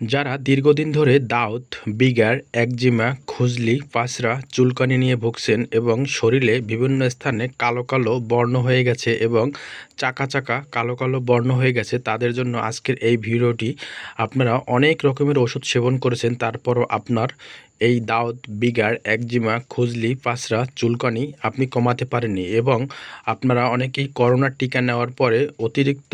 যারা দীর্ঘদিন ধরে দাউত বিগার, একজিমা, খুজলি, পাসরা, চুলকানি নিয়ে ভুগছেন এবং শরীরে বিভিন্ন স্থানে কালো কালো বর্ণ হয়ে গেছে এবং চাকা চাকা কালো কালো বর্ণ হয়ে গেছে, তাদের জন্য আজকের এই ভিডিওটি আপনারা অনেক রকমের ওষুধ সেবন করেছেন, তারপরও আপনার এই দাউদ, বিগার, একজিমা, খুজলি, পাসরা, চুলকানি আপনি কমাতে পারেননি এবং আপনারা অনেকেই করোনার টিকা নেওয়ার পরে অতিরিক্ত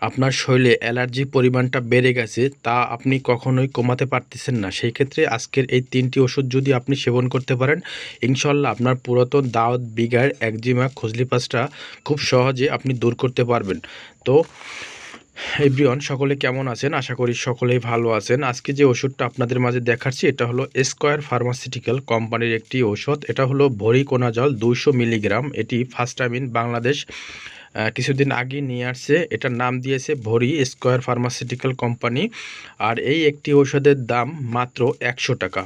আপনার শরীরে অ্যালার্জির পরিমাণটা বেড়ে গেছে, তা আপনি কখনোই কমাতে পারতেছেন না। সেই ক্ষেত্রে আজকের এই তিনটি ওষুধ যদি আপনি সেবন করতে পারেন ইনশাল্লাহ আপনার পুরাতন দাওয়াত বিগার একজিমা খুজলি পাসটা খুব সহজে আপনি দূর করতে পারবেন। তো, এভরিওয়ান সকলে কেমন আছেন? আশা করি সকলেই ভালো আছেন। আজকে যে ওষুধটা আপনাদের মাঝে দেখাচ্ছি, এটা হলো স্কোয়ার ফার্মাসিউটিক্যাল কোম্পানির একটি ওষুধ এটা হলো ভরিকোনাজল দুইশো মিলিগ্রাম। এটি ফার্স্ট টাইম ইন বাংলাদেশ কিছুদিন আগে নিয়ে আসছে। এটার নাম দিয়েছে ভরি স্কোয়ার ফার্মাসিউটিক্যাল কোম্পানি। আর এই একটি ঔষধের দাম মাত্র একশো টাকা।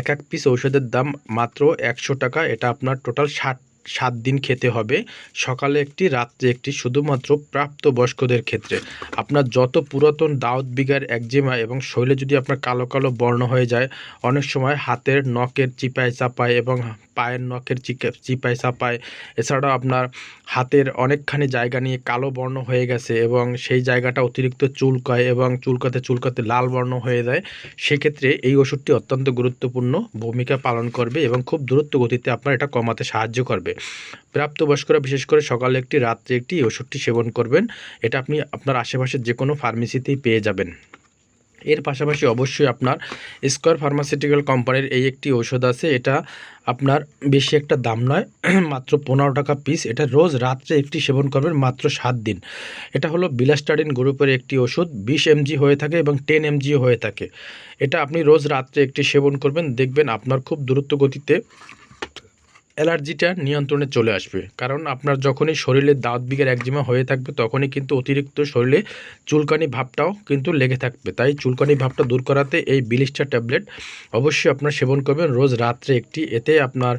এক এক পিস ঔষধের দাম মাত্র একশো টাকা। এটা আপনার টোটাল ষাট সাত দিন খেতে হবে। সকালে একটি, রাত্রে একটি, শুধুমাত্র প্রাপ্তবয়স্কদের ক্ষেত্রে। আপনার যত পুরাতন দাউদ বিগার একজিমা এবং শরীরে যদি আপনার কালো কালো বর্ণ হয়ে যায়, অনেক সময় হাতের নখের চিপায় চাপায় এবং পায়ের নখের চিপায় চাপায়। এছাড়াও আপনার হাতের অনেকখানি জায়গা নিয়ে কালো বর্ণ হয়ে গেছে এবং সেই জায়গাটা অতিরিক্ত চুলকায় এবং চুলকাতে চুলকাতে লাল বর্ণ হয়ে যায়। সেক্ষেত্রে এই ওষুধটি অত্যন্ত গুরুত্বপূর্ণ ভূমিকা পালন করবে এবং খুব দ্রুত গতিতে আপনার এটা কমাতে সাহায্য করবে। প্রাপ্তবয়স্করা, বিশেষ করে সকালে একটি, রাত্রে একটি ওষুধটি সেবন করবেন। এটা আপনি আপনার আশেপাশের যে কোনো ফার্মেসিতেই পেয়ে যাবেন। এর পাশাপাশি অবশ্যই আপনার স্কোয়ার ফার্মাসিউটিক্যাল কোম্পানির এই একটি ঔষধ আছে। এটা আপনার বেশি একটা দাম নয়, মাত্র পনেরো টাকা পিস এটা রোজ রাত্রে একটি সেবন করবেন, মাত্র সাত দিন। এটা হলো বিলাস্টারিন গ্রুপের একটি ওষুধ বিশ এমজি হয়ে থাকে এবং টেন এমজিও হয়ে থাকে। এটা আপনি রোজ রাত্রে একটি সেবন করবেন। দেখবেন আপনার খুব দ্রুত গতিতে অ্যালার্জিটা নিয়ন্ত্রণে চলে আসবে। কারণ আপনার যখনই শরীরে দাঁত বিঘের একজিমা হয়ে থাকবে, তখনই কিন্তু অতিরিক্ত শরীরে চুলকানি ভাবটাও কিন্তু লেগে থাকবে। তাই চুলকানি ভাবটা দূর করাতে এই বিলিস্টার ট্যাবলেট অবশ্যই আপনার সেবন করবেন। রোজ রাত্রে একটি, এতে আপনার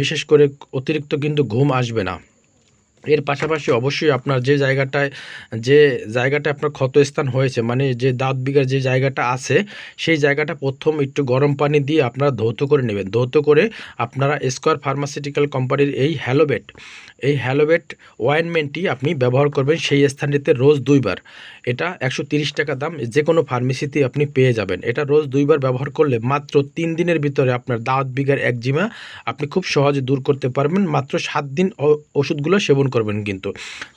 বিশেষ করে অতিরিক্ত কিন্তু ঘুম আসবে না। এর পাশাপাশি অবশ্যই আপনার যে জায়গাটায়, যে জায়গাটা আপনার ক্ষতস্থান হয়েছে মানে যে দাঁত বিঘার যে জায়গাটা আছে, সেই জায়গাটা প্রথম একটু গরম পানি দিয়ে আপনারা ধৌত করে নেবেন। ধৌত করে আপনারা স্কোয়ার ফার্মাসিউটিক্যাল কোম্পানির এই হ্যালোবেট এই হ্যালোবেট ওয়াইনমেন্টটি আপনি ব্যবহার করবেন সেই স্থানটিতে রোজ দুইবার। এটা একশো টাকা দাম যে কোনো ফার্মেসিতে আপনি পেয়ে যাবেন। এটা রোজ দুইবার ব্যবহার করলে মাত্র তিন দিনের ভিতরে আপনার দাঁত বিঘার একজিমা আপনি খুব সহজে দূর করতে পারবেন। মাত্র সাত দিন ওষুধগুলো সেবন করবেন কিন্তু।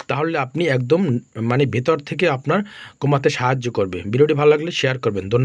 তাহলে আপনি একদম মানে ভেতর থেকে আপনার কমাতে সাহায্য করবে। ভিডিওটি ভালো লাগলে শেয়ার করবেন। ধন্যবাদ।